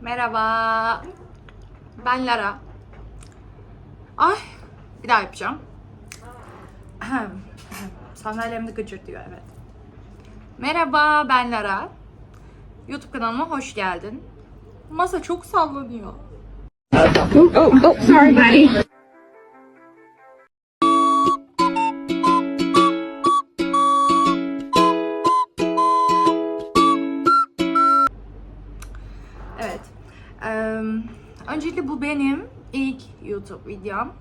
Merhaba. Ben Lara. Ay, bir daha yapacağım. Sandalyemde gıcırtıyor evet. Merhaba, ben Lara. YouTube kanalıma hoş geldin. Masa çok sallanıyor. Evet. Öncelikle bu benim ilk YouTube videom.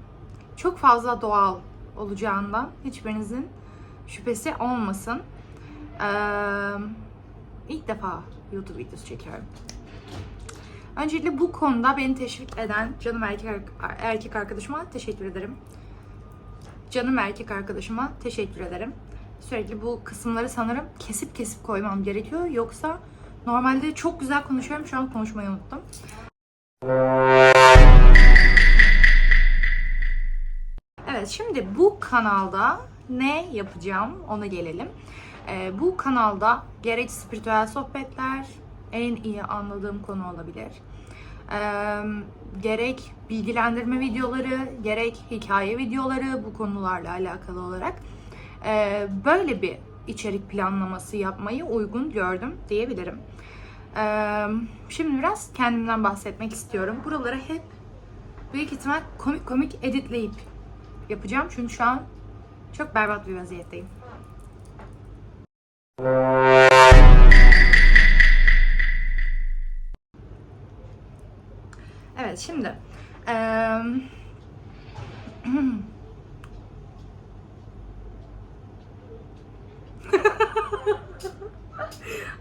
Çok fazla doğal olacağından hiçbirinizin şüphesi olmasın. Eee ilk defa YouTube videosu çekiyorum. Öncelikle bu konuda beni teşvik eden canım erkek, erkek arkadaşıma teşekkür ederim. Canım erkek arkadaşıma teşekkür ederim. Sürekli bu kısımları sanırım kesip kesip koymam gerekiyor. Yoksa normalde çok güzel konuşuyorum. Şu an konuşmayı unuttum. Şimdi bu kanalda ne yapacağım ona gelelim. Ee, bu kanalda gerek spiritüel sohbetler en iyi anladığım konu olabilir. Ee, gerek bilgilendirme videoları, gerek hikaye videoları bu konularla alakalı olarak e, böyle bir içerik planlaması yapmayı uygun gördüm diyebilirim. Ee, şimdi biraz kendimden bahsetmek istiyorum. Buraları hep büyük ihtimal komik komik editleyip yapacağım. Çünkü şu an çok berbat bir vaziyetteyim. Evet şimdi eee,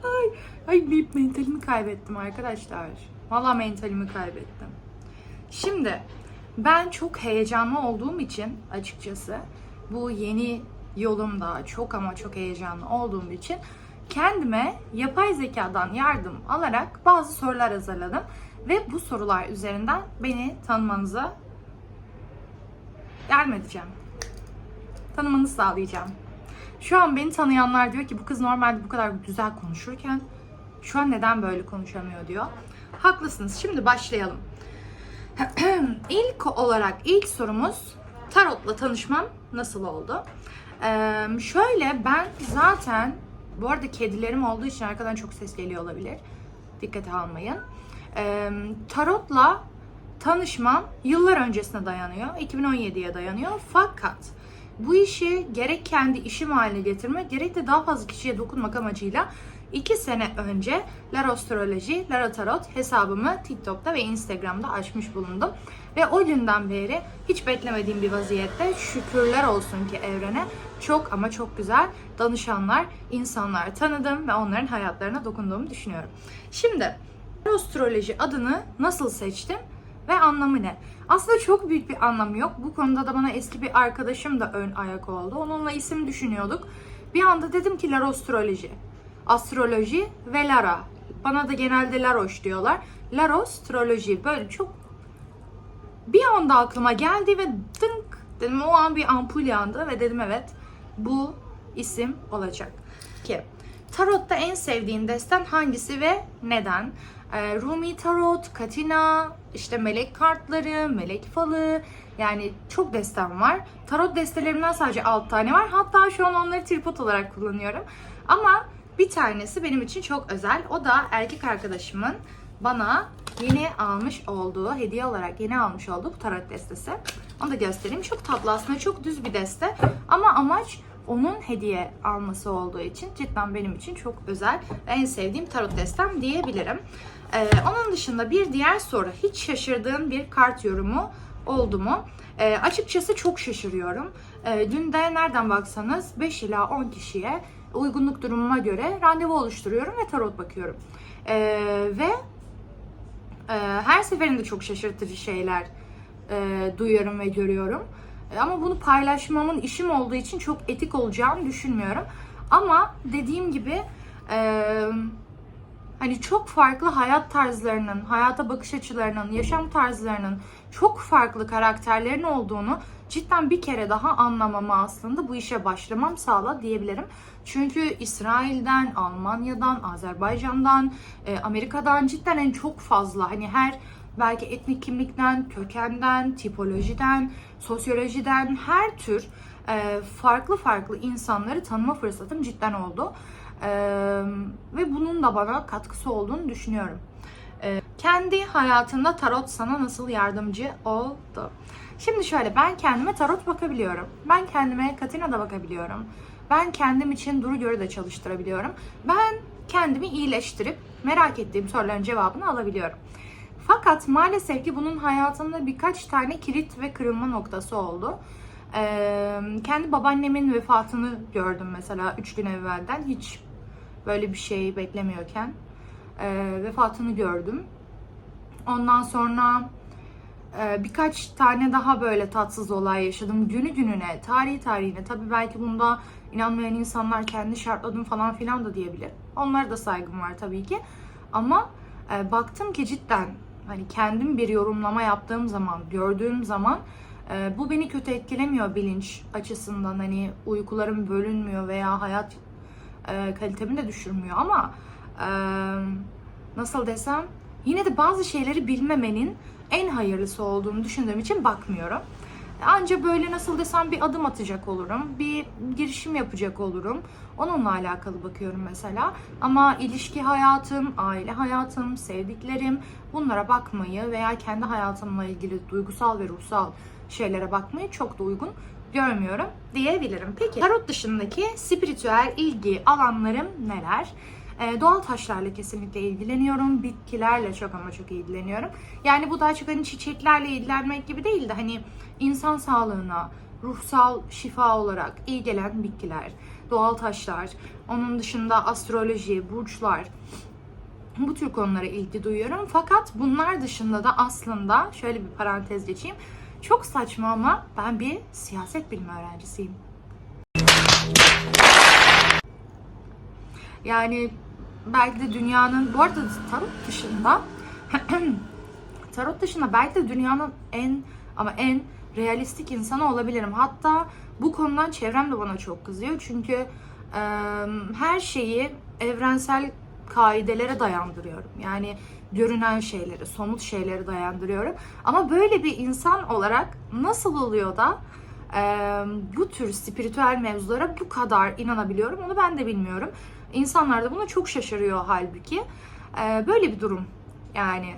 ay, ay bir mentalimi kaybettim arkadaşlar. Vallahi mentalimi kaybettim. Şimdi ben çok heyecanlı olduğum için açıkçası bu yeni yolumda çok ama çok heyecanlı olduğum için kendime yapay zekadan yardım alarak bazı sorular hazırladım ve bu sorular üzerinden beni tanımanıza yardım edeceğim. Tanımanızı sağlayacağım. Şu an beni tanıyanlar diyor ki bu kız normalde bu kadar güzel konuşurken şu an neden böyle konuşamıyor diyor. Haklısınız. Şimdi başlayalım. ilk olarak ilk sorumuz tarotla tanışmam nasıl oldu? Ee, şöyle ben zaten bu arada kedilerim olduğu için arkadan çok ses geliyor olabilir. Dikkate almayın. Ee, tarotla tanışmam yıllar öncesine dayanıyor. 2017'ye dayanıyor. Fakat bu işi gerek kendi işim haline getirmek gerek de daha fazla kişiye dokunmak amacıyla 2 sene önce Larostroloji, Lara Tarot hesabımı TikTok'ta ve Instagram'da açmış bulundum. Ve o günden beri hiç beklemediğim bir vaziyette şükürler olsun ki evrene çok ama çok güzel danışanlar, insanlar tanıdım ve onların hayatlarına dokunduğumu düşünüyorum. Şimdi Larostroloji adını nasıl seçtim ve anlamı ne? Aslında çok büyük bir anlamı yok. Bu konuda da bana eski bir arkadaşım da ön ayak oldu. Onunla isim düşünüyorduk. Bir anda dedim ki Larostroloji astroloji ve Lara. Bana da genelde Laroş diyorlar. Larostroloji böyle çok bir anda aklıma geldi ve dınk dedim o an bir ampul yandı ve dedim evet bu isim olacak. Ki Tarot'ta en sevdiğin desten hangisi ve neden? Ee, Rumi Tarot, Katina, işte melek kartları, melek falı yani çok destem var. Tarot destelerimden sadece 6 tane var. Hatta şu an onları tripod olarak kullanıyorum. Ama bir tanesi benim için çok özel. O da erkek arkadaşımın bana yeni almış olduğu, hediye olarak yeni almış olduğu bu tarot destesi. Onu da göstereyim. Çok tatlı aslında, çok düz bir deste. Ama amaç onun hediye alması olduğu için cidden benim için çok özel ve en sevdiğim tarot destem diyebilirim. Ee, onun dışında bir diğer soru, hiç şaşırdığın bir kart yorumu oldu mu? Ee, açıkçası çok şaşırıyorum. Ee, günde nereden baksanız 5 ila 10 kişiye uygunluk durumuma göre randevu oluşturuyorum ve tarot bakıyorum. Ee, ve e, her seferinde çok şaşırtıcı şeyler e, duyuyorum ve görüyorum. E, ama bunu paylaşmamın işim olduğu için çok etik olacağını düşünmüyorum. Ama dediğim gibi e, hani çok farklı hayat tarzlarının, hayata bakış açılarının, yaşam tarzlarının çok farklı karakterlerin olduğunu cidden bir kere daha anlamama aslında bu işe başlamam sağla diyebilirim. Çünkü İsrail'den, Almanya'dan, Azerbaycan'dan, e, Amerika'dan cidden en çok fazla hani her belki etnik kimlikten, kökenden, tipolojiden, sosyolojiden her tür e, farklı farklı insanları tanıma fırsatım cidden oldu. Ve bunun da bana katkısı olduğunu düşünüyorum. Kendi hayatında tarot sana nasıl yardımcı oldu? Şimdi şöyle ben kendime tarot bakabiliyorum. Ben kendime Katina da bakabiliyorum. Ben kendim için duru göre de çalıştırabiliyorum. Ben kendimi iyileştirip merak ettiğim soruların cevabını alabiliyorum. Fakat maalesef ki bunun hayatımda birkaç tane kilit ve kırılma noktası oldu. Ee, kendi babaannemin vefatını gördüm mesela 3 gün evvelden. Hiç böyle bir şey beklemiyorken e, vefatını gördüm. Ondan sonra e, birkaç tane daha böyle tatsız olay yaşadım. Günü gününe, tarihi tarihine. Tabii belki bunda inanmayan insanlar kendi şartladım falan filan da diyebilir. Onlara da saygım var tabii ki. Ama e, baktım ki cidden hani kendim bir yorumlama yaptığım zaman, gördüğüm zaman e, bu beni kötü etkilemiyor bilinç açısından. Hani uykularım bölünmüyor veya hayat e, kalitemi de düşürmüyor ama e, nasıl desem yine de bazı şeyleri bilmemenin en hayırlısı olduğunu düşündüğüm için bakmıyorum. Anca böyle nasıl desem bir adım atacak olurum, bir girişim yapacak olurum. Onunla alakalı bakıyorum mesela. Ama ilişki hayatım, aile hayatım, sevdiklerim bunlara bakmayı veya kendi hayatımla ilgili duygusal ve ruhsal şeylere bakmayı çok da uygun görmüyorum diyebilirim. Peki tarot dışındaki spiritüel ilgi alanlarım neler? Ee, doğal taşlarla kesinlikle ilgileniyorum. Bitkilerle çok ama çok ilgileniyorum. Yani bu daha çok hani çiçeklerle ilgilenmek gibi değil de hani insan sağlığına, ruhsal şifa olarak iyi gelen bitkiler, doğal taşlar, onun dışında astroloji, burçlar, bu tür konulara ilgi duyuyorum. Fakat bunlar dışında da aslında şöyle bir parantez geçeyim. Çok saçma ama ben bir siyaset bilimi öğrencisiyim. Yani belki de dünyanın bu arada tarot dışında tarot dışında belki de dünyanın en ama en realistik insanı olabilirim. Hatta bu konudan çevrem de bana çok kızıyor. Çünkü e, her şeyi evrensel kaidelere dayandırıyorum. Yani görünen şeyleri, somut şeyleri dayandırıyorum. Ama böyle bir insan olarak nasıl oluyor da e, bu tür spiritüel mevzulara bu kadar inanabiliyorum onu ben de bilmiyorum. İnsanlar da buna çok şaşırıyor halbuki. E, böyle bir durum yani.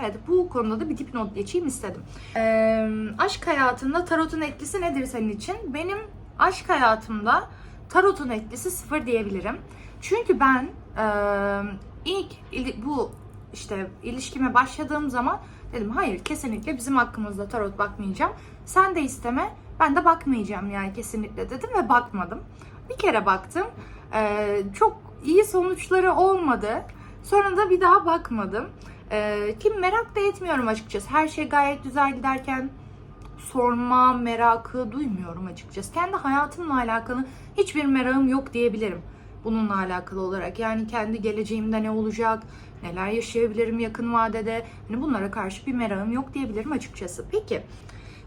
Evet bu konuda da bir dipnot geçeyim istedim. E, aşk hayatında tarotun etkisi nedir senin için? Benim aşk hayatımda tarotun etkisi sıfır diyebilirim. Çünkü ben e, ilk bu işte ilişkime başladığım zaman dedim hayır kesinlikle bizim hakkımızda tarot bakmayacağım. Sen de isteme ben de bakmayacağım yani kesinlikle dedim ve bakmadım. Bir kere baktım. E, çok iyi sonuçları olmadı. Sonra da bir daha bakmadım. E, ki merak da etmiyorum açıkçası. Her şey gayet güzel giderken sorma merakı duymuyorum açıkçası. Kendi hayatımla alakalı hiçbir merakım yok diyebilirim bununla alakalı olarak. Yani kendi geleceğimde ne olacak, neler yaşayabilirim yakın vadede. Hani bunlara karşı bir merakım yok diyebilirim açıkçası. Peki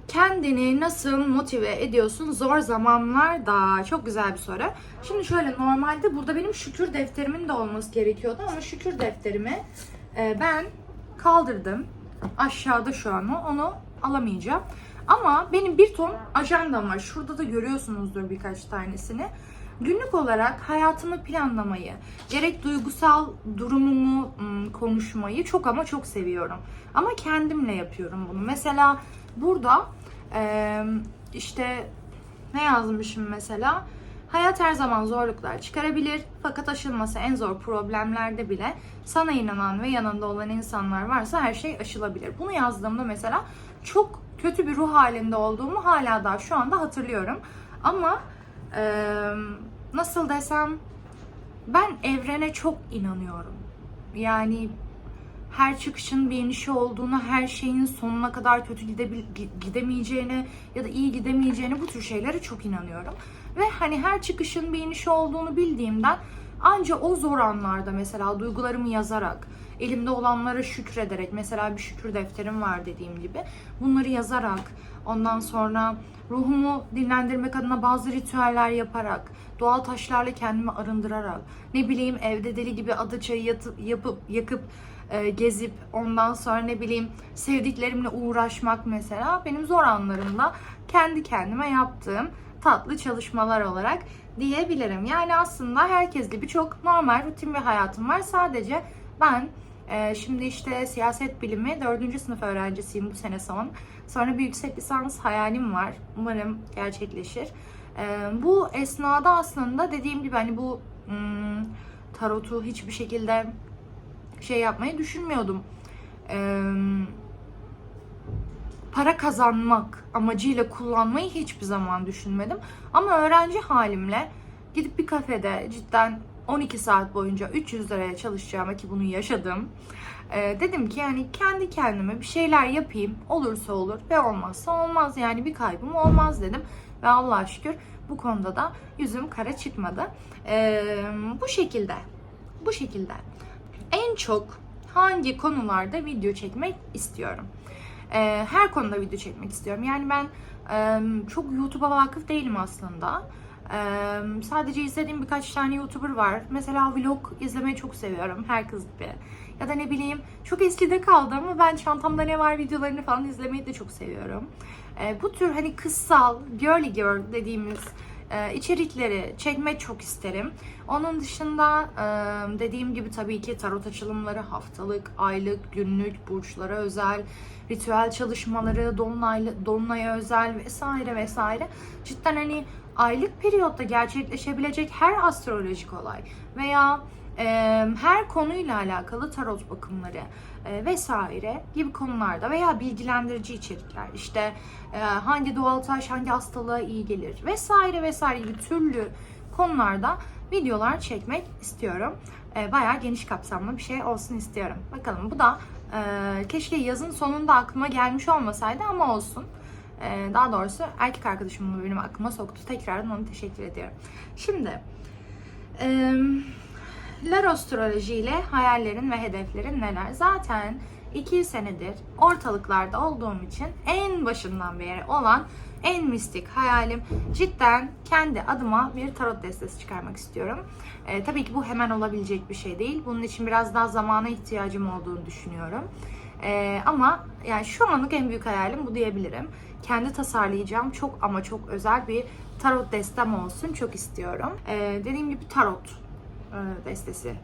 kendini nasıl motive ediyorsun zor zamanlarda? Çok güzel bir soru. Şimdi şöyle normalde burada benim şükür defterimin de olması gerekiyordu ama şükür defterimi e, ben kaldırdım. Aşağıda şu an. Onu alamayacağım. Ama benim bir ton ajandam var. Şurada da görüyorsunuzdur birkaç tanesini. Günlük olarak hayatımı planlamayı, gerek duygusal durumumu konuşmayı çok ama çok seviyorum. Ama kendimle yapıyorum bunu. Mesela burada işte ne yazmışım mesela? Hayat her zaman zorluklar çıkarabilir fakat aşılması en zor problemlerde bile sana inanan ve yanında olan insanlar varsa her şey aşılabilir. Bunu yazdığımda mesela çok kötü bir ruh halinde olduğumu hala daha şu anda hatırlıyorum. Ama nasıl desem ben evrene çok inanıyorum. Yani her çıkışın bir inişi olduğuna, her şeyin sonuna kadar kötü gidemeyeceğine ya da iyi gidemeyeceğine bu tür şeylere çok inanıyorum. Ve hani her çıkışın bir inişi olduğunu bildiğimden Anca o zor anlarda mesela duygularımı yazarak, elimde olanlara şükrederek, mesela bir şükür defterim var dediğim gibi. Bunları yazarak, ondan sonra ruhumu dinlendirmek adına bazı ritüeller yaparak, doğal taşlarla kendimi arındırarak, ne bileyim evde deli gibi adaçayı yatıp, yapıp, yakıp, e, gezip ondan sonra ne bileyim sevdiklerimle uğraşmak mesela benim zor anlarımda kendi kendime yaptığım tatlı çalışmalar olarak diyebilirim. Yani aslında herkes gibi çok normal rutin bir hayatım var. Sadece ben e, şimdi işte siyaset bilimi 4. sınıf öğrencisiyim bu sene son. Sonra bir yüksek lisans hayalim var. Umarım gerçekleşir. E, bu esnada aslında dediğim gibi hani bu hmm, tarotu hiçbir şekilde şey yapmayı düşünmüyordum. Ee, para kazanmak amacıyla kullanmayı hiçbir zaman düşünmedim. Ama öğrenci halimle gidip bir kafede cidden 12 saat boyunca 300 liraya çalışacağıma ki bunu yaşadım. Ee, dedim ki yani kendi kendime bir şeyler yapayım. Olursa olur ve olmazsa olmaz. Yani bir kaybım olmaz dedim. Ve Allah'a şükür bu konuda da yüzüm kara çıkmadı. Ee, bu şekilde. Bu şekilde en çok hangi konularda video çekmek istiyorum? Ee, her konuda video çekmek istiyorum. Yani ben çok YouTube'a vakıf değilim aslında. Sadece izlediğim birkaç tane YouTuber var. Mesela vlog izlemeyi çok seviyorum. Her kız gibi. Ya da ne bileyim çok eskide kaldı ama ben çantamda ne var videolarını falan izlemeyi de çok seviyorum. Bu tür hani kıssal, girly girl dediğimiz e, içerikleri çekmek çok isterim. Onun dışında dediğim gibi tabii ki tarot açılımları haftalık, aylık, günlük, burçlara özel, ritüel çalışmaları, dolunay, dolunaya özel vesaire vesaire. Cidden hani aylık periyotta gerçekleşebilecek her astrolojik olay veya e, her konuyla alakalı tarot bakımları e, vesaire gibi konularda veya bilgilendirici içerikler işte e, hangi doğal taş hangi hastalığa iyi gelir vesaire vesaire gibi türlü konularda videolar çekmek istiyorum. E, bayağı geniş kapsamlı bir şey olsun istiyorum. Bakalım bu da e, keşke yazın sonunda aklıma gelmiş olmasaydı ama olsun. E, daha doğrusu erkek arkadaşım benim aklıma soktu. Tekrardan ona teşekkür ediyorum. Şimdi e, Larostroloji ile hayallerin ve hedeflerin neler? Zaten iki senedir ortalıklarda olduğum için en başından beri olan en mistik hayalim cidden kendi adıma bir tarot destesi çıkarmak istiyorum. Ee, tabii ki bu hemen olabilecek bir şey değil. Bunun için biraz daha zamana ihtiyacım olduğunu düşünüyorum. Ee, ama yani şu anlık en büyük hayalim bu diyebilirim. Kendi tasarlayacağım çok ama çok özel bir tarot destem olsun çok istiyorum. Ee, dediğim gibi tarot e, destesi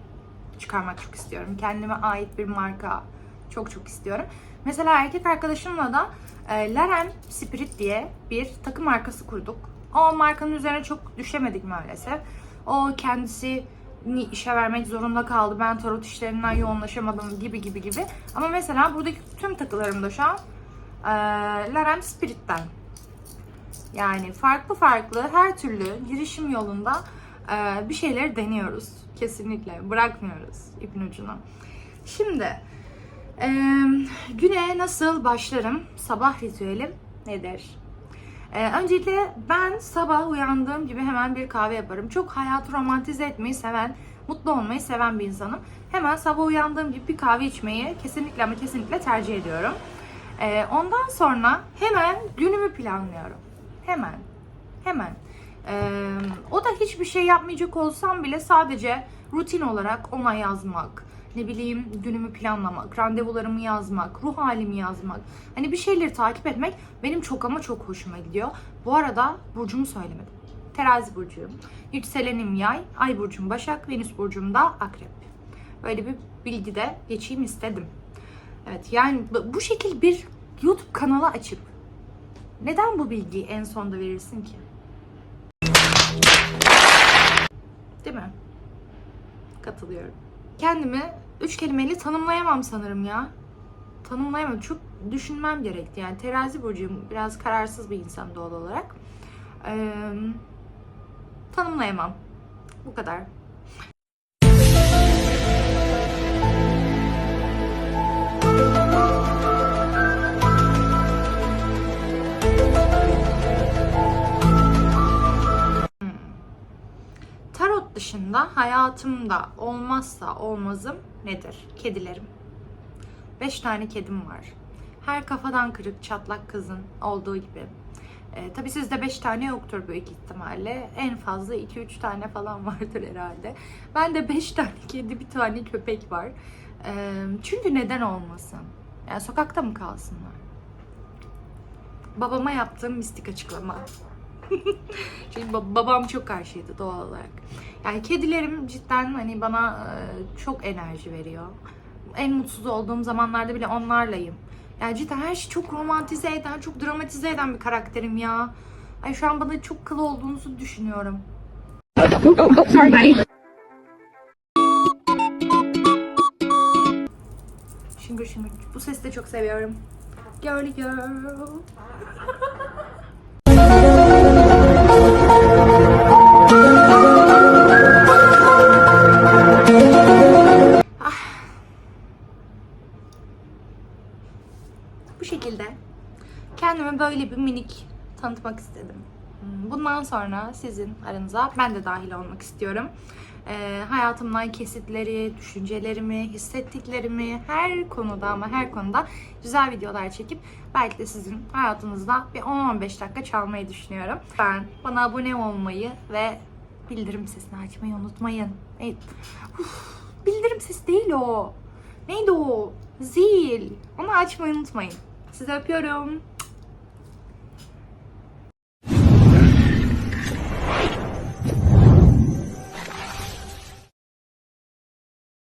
çıkarmak çok istiyorum. Kendime ait bir marka çok çok istiyorum. Mesela erkek arkadaşımla da e, Larem Spirit diye bir takım markası kurduk. O markanın üzerine çok düşemedik maalesef. O kendisi işe vermek zorunda kaldı. Ben tarot işlerinden yoğunlaşamadım gibi gibi gibi. Ama mesela buradaki tüm takılarım da şu an e, Larem Spirit'ten. Yani farklı farklı her türlü girişim yolunda e, bir şeyleri deniyoruz. Kesinlikle bırakmıyoruz ipin ucunu. Şimdi e, güne nasıl başlarım? Sabah ritüelim nedir? E, öncelikle ben sabah uyandığım gibi hemen bir kahve yaparım. Çok hayatı romantize etmeyi seven, mutlu olmayı seven bir insanım. Hemen sabah uyandığım gibi bir kahve içmeyi kesinlikle ama kesinlikle tercih ediyorum. E, ondan sonra hemen günümü planlıyorum. Hemen. Hemen. Ee, o da hiçbir şey yapmayacak olsam bile sadece rutin olarak ona yazmak, ne bileyim günümü planlamak, randevularımı yazmak, ruh halimi yazmak. Hani bir şeyleri takip etmek benim çok ama çok hoşuma gidiyor. Bu arada burcumu söylemedim. Terazi burcuyum. Yükselenim yay, ay burcum başak, venüs burcum da akrep. Böyle bir bilgi de geçeyim istedim. Evet yani bu şekil bir YouTube kanalı açıp neden bu bilgiyi en sonda verirsin ki? Değil mi? Katılıyorum. Kendimi üç kelimeyle tanımlayamam sanırım ya. Tanımlayamam. Çok düşünmem gerekti. Yani terazi burcuyum. Biraz kararsız bir insan doğal olarak. Ee, tanımlayamam. Bu kadar. Dışında hayatımda olmazsa olmazım nedir? Kedilerim. 5 tane kedim var. Her kafadan kırık çatlak kızın olduğu gibi. E, tabii sizde 5 tane yoktur büyük ihtimalle. En fazla 2-3 tane falan vardır herhalde. Ben de 5 tane kedi, bir tane köpek var. E, çünkü neden olmasın? Yani sokakta mı kalsınlar? Babama yaptığım mistik açıklama. Çünkü ba- babam çok karşıydı doğal olarak. Yani kedilerim cidden hani bana e, çok enerji veriyor. En mutsuz olduğum zamanlarda bile onlarlayım. Yani cidden her şeyi çok romantize eden, çok dramatize eden bir karakterim ya. Ay şu an bana çok kıl olduğunuzu düşünüyorum. Şıngır şıngır. Bu sesi de çok seviyorum. Girly girl. Böyle bir minik tanıtmak istedim. Hmm, Bundan sonra sizin aranıza ben de dahil olmak istiyorum. Ee, hayatımdan kesitleri, düşüncelerimi, hissettiklerimi her konuda ama her konuda güzel videolar çekip belki de sizin hayatınızda bir 10-15 dakika çalmayı düşünüyorum. Ben bana abone olmayı ve bildirim sesini açmayı unutmayın. Evet. Uf, bildirim sesi değil o. Neydi o? Zil. Onu açmayı unutmayın. Sizi öpüyorum.